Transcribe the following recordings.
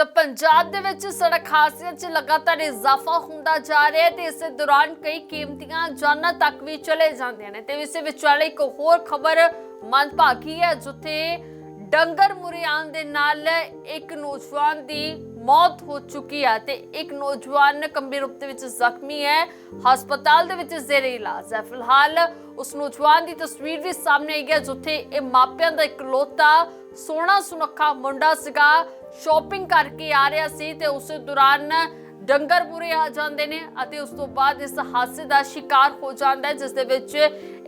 ਤਾਂ ਪੰਜਾਬ ਦੇ ਵਿੱਚ ਸੜਕ ਹਾਦਸਿਆਂ 'ਚ ਲਗਾਤਾਰ ਇਜ਼ਾਫਾ ਹੁੰਦਾ ਜਾ ਰਿਹਾ ਹੈ ਤੇ ਇਸੇ ਦੌਰਾਨ ਕਈ ਕੀਮਤੀਆਂ ਜਾਨਾਂ ਤੱਕ ਵੀ ਚਲੇ ਜਾਂਦੀਆਂ ਨੇ। ਤੇ ਇਸੇ ਵਿਚਾਲੇ ਇੱਕ ਹੋਰ ਖਬਰ ਮੰਦਭਾਗੀ ਹੈ, ਜਿੱਥੇ ਡੰਗਰ ਮੁਰਿਆਨ ਦੇ ਨਾਲ ਇੱਕ ਨੌਜਵਾਨ ਦੀ ਮੌਤ ਹੋ ਚੁੱਕੀ ਹੈ ਤੇ ਇੱਕ ਨੌਜਵਾਨ ਗੰਭੀਰ ਰੂਪ ਦੇ ਵਿੱਚ ਜ਼ਖਮੀ ਹੈ। ਹਸਪਤਾਲ ਦੇ ਵਿੱਚ ਜ਼ੇਰੇ ਇਲਾਜ ਹੈ। ਫਿਲਹਾਲ ਉਸ ਨੌਜਵਾਨ ਦੀ ਤਸਵੀਰ ਵੀ ਸਾਹਮਣੇ ਆਈ ਹੈ, ਜਿੱਥੇ ਇਹ ਮਾਪਿਆਂ ਦਾ ਇਕਲੌਤਾ ਸੋਹਣਾ ਸੁਨੱਖਾ ਮੁੰਡਾ ਸੀਗਾ। ਸ਼ਾਪਿੰਗ ਕਰਕੇ ਆ ਰਿਹਾ ਸੀ ਤੇ ਉਸ ਦੌਰਾਨ ਡੰਗਰ ਪੂਰੇ ਆ ਜਾਂਦੇ ਨੇ ਅਤੇ ਉਸ ਤੋਂ ਬਾਅਦ ਇਸ ਹਾਦਸੇ ਦਾ ਸ਼ਿਕਾਰ ਹੋ ਜਾਂਦਾ ਹੈ, ਜਿਸ ਦੇ ਵਿੱਚ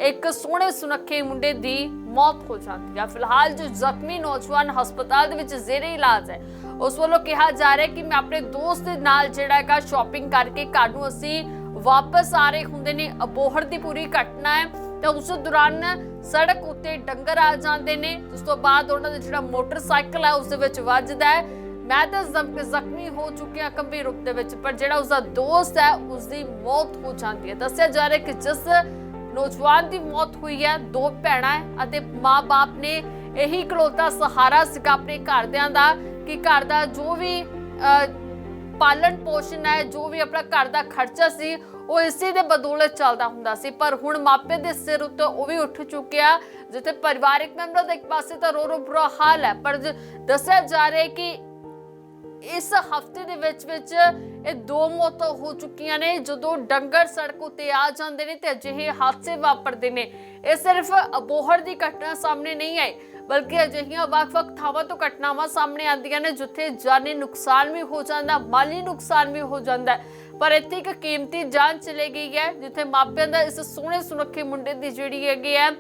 ਇੱਕ ਸੋਹਣੇ ਸੁਨੱਖੇ ਮੁੰਡੇ ਦੀ ਮੌਤ ਹੋ ਜਾਂਦੀ ਹੈ। ਫਿਲਹਾਲ ਜੋ ਜ਼ਖਮੀ ਨੌਜਵਾਨ ਹਸਪਤਾਲ ਦੇ ਵਿੱਚ ਜ਼ੇਰੇ ਇਲਾਜ ਹੈ, ਉਸ ਵੱਲੋਂ ਕਿਹਾ ਜਾ ਰਿਹਾ ਕਿ ਮੈਂ ਆਪਣੇ ਦੋਸਤ ਦੇ ਨਾਲ ਜਿਹੜਾ ਹੈਗਾ ਸ਼ਾਪਿੰਗ ਕਰਕੇ ਘਰ ਨੂੰ ਅਸੀਂ ਵਾਪਸ ਆ ਰਹੇ ਹੁੰਦੇ ਨੇ। ਅਬੋਹਰ ਦੀ ਪੂਰੀ ਘਟਨਾ ਹੈ। ਤੇ ਉਸ ਦੌਰਾਨ ਸੜਕ ਉੱਤੇ ਡੰਗਰ ਆ ਜਾਂਦੇ ਨੇ। ਉਸ ਤੋਂ ਬਾਅਦ ਉਹਨਾਂ ਦਾ ਜਿਹੜਾ ਮੋਟਰਸਾਈਕਲ ਹੈ ਉਸ ਦੇ ਵਿੱਚ ਵੱਜਦਾ ਹੈ। ਮੈਂ ਤਾਂ ਜ਼ਖਮੀ ਹੋ ਚੁੱਕਿਆ ਗੰਭੀਰ ਰੂਪ ਦੇ ਵਿੱਚ ਪਰ ਜਿਹੜਾ ਉਸਦਾ ਦੋਸਤ ਹੈ ਉਸ ਦੀ ਮੌਤ ਹੋ ਜਾਂਦੀ ਹੈ। ਦੱਸਿਆ ਜਾ ਰਿਹਾ ਕਿ ਜਿਸ ਨੌਜਵਾਨ ਦੀ ਮੌਤ ਹੋਈ ਹੈ ਦੋ ਭੈਣਾਂ ਅਤੇ ਮਾਂ-ਬਾਪ ਨੇ ਇਹੀ ਇਕਲੌਤਾ ਸਹਾਰਾ ਸੀਗਾ ਆਪਣੇ ਘਰਦਿਆਂ ਦਾ ਕਿ ਘਰ ਦਾ ਜੋ ਵੀ ਅਹ, ਪਾਲਣ ਪੋਸ਼ਣ ਹੈ ਜੋ ਵੀ ਆਪਣਾ ਘਰ ਦਾ ਖਰਚਾ ਸੀ ਉਹ ਇਸੇ ਦੇ ਬਦੌਲਤ ਚੱਲਦਾ ਹੁੰਦਾ ਸੀ, ਪਰ ਹੁਣ ਮਾਪੇ ਦੇ ਸਿਰ ਉੱਤੇ ਉਹ ਵੀ ਉੱਠ ਚੁੱਕਿਆ ਜਿੱਥੇ ਪਰਿਵਾਰਕ ਮੈਂਬਰਾਂ ਦਾ ਇੱਕ ਪਾਸੇ ਤਾਂ ਰੋ ਰੋ ਬੁਰਾ ਹਾਲ ਹੈ, ਪਰ ਦੱਸਿਆ ਜਾ ਰਿਹਾ ਹੈ ਕਿ ਇਸ ਹਫ਼ਤੇ ਦੇ ਵਿੱਚ ਵਿੱਚ ਇਹ ਦੋ ਮੌਤਾਂ ਹੋ ਚੁੱਕੀਆਂ ਨੇ, ਜਦੋਂ ਡੰਗਰ ਸੜਕ ਉੱਤੇ ਆ ਜਾਂਦੇ ਨੇ ਤੇ ਅਜਿਹੇ ਹਾਦਸੇ ਵਾਪਰਦੇ ਨੇ। ਇਹ ਸਿਰਫ ਅਬੋਹਰ ਦੀ ਘਟਨਾ ਸਾਹਮਣੇ ਨਹੀਂ ਆਈ, ਬਲਕਿ ਅਜਿਹੀਆਂ ਵੱਖ-ਵੱਖ ਥਾਵਾਂ ਤੋਂ ਘਟਨਾਵਾਂ ਸਾਹਮਣੇ ਆਉਂਦੀਆਂ ਨੇ, ਜਿੱਥੇ ਜਾਨੀ ਨੁਕਸਾਨ ਵੀ ਹੋ ਜਾਂਦਾ, ਮਾਲੀ ਨੁਕਸਾਨ ਵੀ ਹੋ ਜਾਂਦਾ ਪਰ ਇੱਥੇ ਇੱਕ ਕੀਮਤੀ ਜਾਨ ਚਲੇ ਗਈ ਹੈ, ਜਿੱਥੇ ਮਾਪਿਆਂ ਦਾ ਇਸ ਸੋਹਣੇ ਸੁਨੱਖੇ ਮੁੰਡੇ ਦੀ ਜਿਹੜੀ ਹੈਗੀ ਹੈ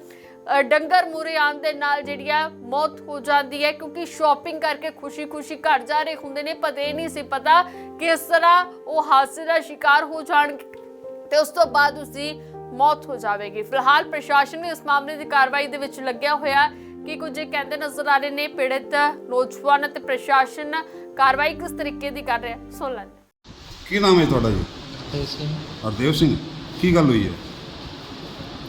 ਡੰਗਰ ਮੂਰੇ ਆਉਣ ਦੇ ਨਾਲ ਜਿਹੜੀ ਆ ਮੌਤ ਹੋ ਜਾਂਦੀ ਹੈ, ਕਿਉਂਕਿ ਸ਼ਾਪਿੰਗ ਕਰਕੇ ਖੁਸ਼ੀ-ਖੁਸ਼ੀ ਘਰ ਜਾ ਰਹੇ ਹੁੰਦੇ ਨੇ ਪਤਾ ਹੀ ਨਹੀਂ ਸੀ ਪਤਾ ਕਿ ਇਸ ਤਰ੍ਹਾਂ ਉਹ ਹਾਦਸੇ ਦਾ ਸ਼ਿਕਾਰ ਹੋ ਜਾਣਗੇ ਤੇ ਉਸ ਤੋਂ ਬਾਅਦ ਉਸਦੀ ਮੌਤ ਹੋ ਜਾਵੇਗੀ। ਫਿਲਹਾਲ ਪ੍ਰਸ਼ਾਸਨ ਇਸ ਮਾਮਲੇ ਦੀ ਕਾਰਵਾਈ ਦੇ ਵਿੱਚ ਲੱਗਿਆ ਹੋਇਆ ਕਿ ਕੁਝ ਇਹ ਕਹਿੰਦੇ ਨਜ਼ਰ ਆ ਰਹੇ ਨੇ, ਪੀੜਤ ਨੌਜਵਾਨ ਅਤੇ ਪ੍ਰਸ਼ਾਸਨ ਕਾਰਵਾਈ ਕਿਸ ਤਰੀਕੇ ਦੀ ਕਰ ਰਿਹਾ ਸੁਣ ਲੈਂਦੇ ਕੀ ਨਾਮ ਹੈ ਤੁਹਾਡਾ ਜੀ? ਤੇ ਸਿੰਘ। ਹਰਦੇਵ ਸਿੰਘ ਕੀ ਗੱਲ ਹੋਈ ਹੈ?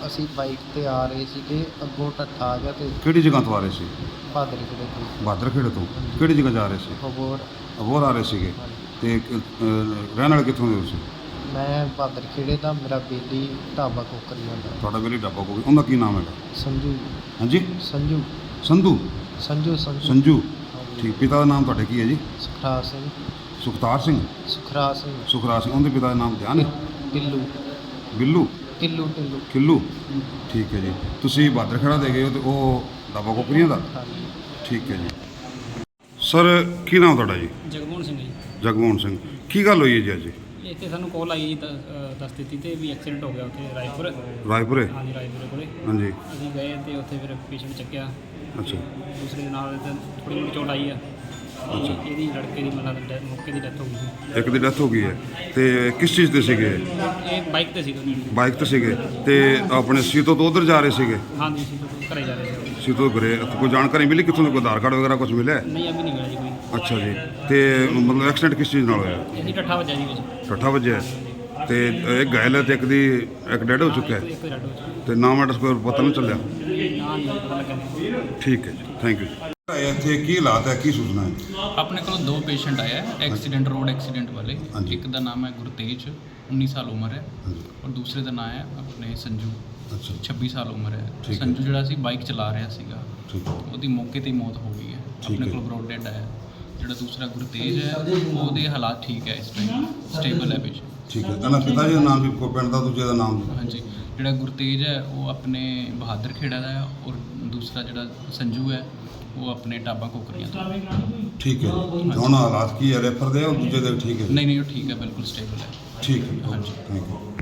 ਅਸੀਂ ਬਾਈਕ ਤੇ ਆ ਰਹੇ ਸੀਗੇ ਅੱਗੋਂ ਟੱਠਾ ਆ ਗਿਆ ਤੇ ਕਿਹੜੀ ਜਗ੍ਹਾ ਤੋਂ ਆ ਰਹੇ ਸੀ? ਭਾਦਰੀ ਦੇ ਕੋਲ ਤੋਂ। ਕਿਹੜੀ ਜਗ੍ਹਾ ਜਾ ਰਹੇ ਸੀ? ਖਬਰ ਅਬੋਰ ਆ ਰਹੇ ਸੀਗੇ। ਤੇ ਰਹਿਣ ਵਾਲੇ ਕਿੱਥੋਂ ਦੇ ਹੋ ਤੁਸੀਂ? ਮੈਂ ਭਾਦਰ ਖੇੜੇ ਦਾ ਮੇਰਾ ਬੇਲੀ ਢਾਬਾ ਕੋਕਰੀਆਂ ਦਾ ਤੁਹਾਡਾ ਮੇਰੀ ਡੱਬਾ ਕੋਈ ਉਹਦਾ ਕੀ ਨਾਮ ਹੈਗਾ? ਸੰਜੂ। ਹਾਂਜੀ? ਸੰਜੂ। ਸੰਧੂ? ਸੰਜੂ। ਸੰਜੂ। ਠੀਕ। ਪਿਤਾ ਦਾ ਨਾਮ ਤੁਹਾਡੇ ਕੀ ਹੈ ਜੀ? ਸੁਖਰਾ ਸਿੰਘ। ਸੁਖਤਾਰ ਸਿੰਘ? ਸੁਖਰਾ ਸਿੰਘ। ਸੁਖਰਾਜ ਸਿੰਘ। ਉਹਦੇ ਪਿਤਾ ਦਾ ਨਾਮ ਧਿਆਨ ਹੈ? ਟਿੱਲੂ ਬਿੱਲੂ? ਟਿੱਲੂ ਟਿੱਲੂ ਕਿੱਲੂ ਠੀਕ ਹੈ ਜੀ। ਤੁਸੀਂ ਬਾਦਰਖੇੜਾ ਦੇ ਗਏ ਹੋ ਤੇ ਉਹ ਡੱਬਾ ਕੋਕਰੀਆਂ ਦਾ? ਹਾਂਜੀ। ਠੀਕ ਹੈ ਜੀ। ਸਰ ਕੀ ਨਾਮ ਤੁਹਾਡਾ ਜੀ? ਜਗਮੋਹਨ ਸਿੰਘ ਜੀ। ਜਗਮੋਹਨ ਸਿੰਘ। ਕੀ ਗੱਲ ਹੋਈ ਹੈ ਜੀ ਅੱਜ? ਇੱਥੇ ਸਾਨੂੰ ਕਾਲ ਆਈ ਜੀ ਦ- ਅ, ਦੱਸ ਦਿੱਤੀ ਤੇ ਵੀ ਐਕਸੀਡੈਂਟ ਹੋ ਗਿਆ ਉੱਥੇ ਰਾਏਪੁਰ। ਰਾਏਪੁਰੇ? ਹਾਂਜੀ ਰਾਏਪੁਰ ਕੋਲੇ। ਹਾਂਜੀ। ਅਸੀਂ ਗਏ ਤੇ ਉੱਥੇ ਫਿਰ ਪੇਸ਼ੈਂਟ ਚੱਕਿਆ। ਅੱਛਾ। ਦੂਸਰੇ ਦੇ ਨਾਲ ਤੇ ਥੋੜੀ ਜਿਹੀ ਚੋਟ ਆਈ ਆ। ਅੱਛਾ। ਇਹਦੀ ਲੜਕੇ ਦੀ ਮਤਲਬ ਡੈ- ਮੌਕੇ ਦੀ ਡੈਥ ਹੋ ਗਈ ਸੀ। ਇੱਕ ਦੀ ਡੈਥ ਹੋ ਗਈ ਹੈ। ਤੇ ਕਿਸ ਚੀਜ਼ ਤੇ ਸੀਗੇ? ਇਹ ਬਾਈਕ ਤੇ ਸੀਗਾ ਜੀ ਬਾਈਕ ਤੇ ਸੀਗੇ। ਤੇ ਆਪਣੇ ਸੀਤੋ ਤੋਂ ਉਧਰ ਜਾ ਰਹੇ ਸੀਗੇ? ਹਾਂਜੀ ਸੀ ਤੋਂ ਘਰੇ ਜਾ ਰਹੇ ਸੀ ਸੀਤੋ ਗਰੇ ਕੋਈ ਜਾਣਕਾਰੀ ਮਿਲੀ? ਕਿੱਥੋਂ ਦਾ ਕੋਈ ਆਧਾਰ ਕਾਰਡ ਵਗੈਰਾ ਕੁਝ ਮਿਲਿਆ? ਹੈ? ਨਹੀਂ ਅਭੀ ਨਹੀਂ ਮਿਲਿਆ ਜੀ ਕੋਈ। ਅੱਛਾ ਜੀ। ਤੇ ਮਤਲਬ ਐਕਸੀਡੈਂਟ ਕਿਸ ਚੀਜ਼ ਨਾਲ ਹੋਇਆ? ਇਹਦੀ ਠੱਠਾ ਵਜਾ ਜੀ ਵਿੱਚ ਠੱਠਾ ਵੱਜਿਆ। ਹੈ। ਤੇ ਇੱਕ ਘਾਇਲ ਹੈ ਤੇ ਇੱਕ ਦੀ ਇੱਕ ਡੈਡ ਹੋ ਚੁੱਕਾ ਹੈ? ਇੱਕ ਰੈਡ ਹੋ ਤੇ ਨਾਮ ਐਡਰੈਸ ਕੋਈ ਪਤਾ ਨਹੀਂ ਚੱਲਿਆ? ਪਤਾ ਠੀਕ ਹੈ ਜੀ ਥੈਂਕ ਯੂ ਇੱਥੇ ਕੀ ਹਾਲਾਤ ਹੈ ਕੀ ਸੂਚਨਾ ਹੈ? ਆਪਣੇ ਕੋਲ ਦੋ ਪੇਸ਼ੈਂਟ ਆਏ ਹੈ ਐਕਸੀਡੈਂਟ ਰੋਡ ਐਕਸੀਡੈਂਟ ਵਾਲੇ। ਹਾਂਜੀ। ਇੱਕ ਦਾ ਨਾਮ ਹੈ ਗੁਰਤੇਜ 19 ਸਾਲ ਉਮਰ ਹੈ। ਹਾਂਜੀ। ਔਰ ਦੂਸਰੇ ਦਾ ਨਾਮ ਹੈ ਆਪਣੇ ਸੰਜੂ। ਅੱਛਾ। 26 ਸਾਲ ਉਮਰ ਹੈ। ਠੀਕ ਹੈ। ਸੰਜੂ ਜਿਹੜਾ ਸੀ ਬਾਈਕ ਚਲਾ ਰਿਹਾ ਸੀਗਾ। ਠੀਕ ਹੈ। ਉਹਦੀ ਮੌਕੇ ਤੇ ਹੀ ਮੌਤ ਹੋ ਗਈ ਹੈ। ਠੀਕ ਆਪਣੇ ਹੈ। ਕੋਲ ਬਰੋਡ ਡੈਡ ਆਇਆ। ਜਿਹੜਾ ਦੂਸਰਾ ਗੁਰਤੇਜ ਹੈ ਉਹਦੇ ਹਾਲਾਤ ਠੀਕ ਹੈ ਇਸ ਟਾਈਮ ਸਟੇਬਲ ਹੈ ਵਿੱਚ। ਠੀਕ ਹੈ। ਇਹਨਾਂ ਪਿਤਾ ਜੀ ਦਾ ਨਾਮ ਵੀ ਪਿੰਡ ਦਾ ਦੂਜੇ ਦਾ ਨਾਮ? ਹਾਂਜੀ। ਜਿਹੜਾ ਗੁਰਤੇਜ ਹੈ ਉਹ ਆਪਣੇ ਬਹਾਦਰ ਖੇੜਾ ਦਾ ਹੈ ਔਰ ਦੂਸਰਾ ਜਿਹੜਾ ਸੰਜੂ ਹੈ ਉਹ ਆਪਣੇ ਟਾਬਾ ਕੋਕਰੀਆਂ ਤੋਂ ਠੀਕ ਹੈ। ਜੀ। ਹੁਣ ਹਾਲਾਤ ਕੀ ਹੈ? ਰੈਫਰ ਦੇ ਆ, ਦੂਜੇ ਦੇ ਵੀ ਠੀਕ ਹੈ ਨਹੀਂ ਨਹੀਂ ਉਹ ਠੀਕ ਹੈ ਬਿਲਕੁਲ ਸਟੇਬਲ ਹੈ। ਠੀਕ ਹੈ। ਹਾਂਜੀ। Thank you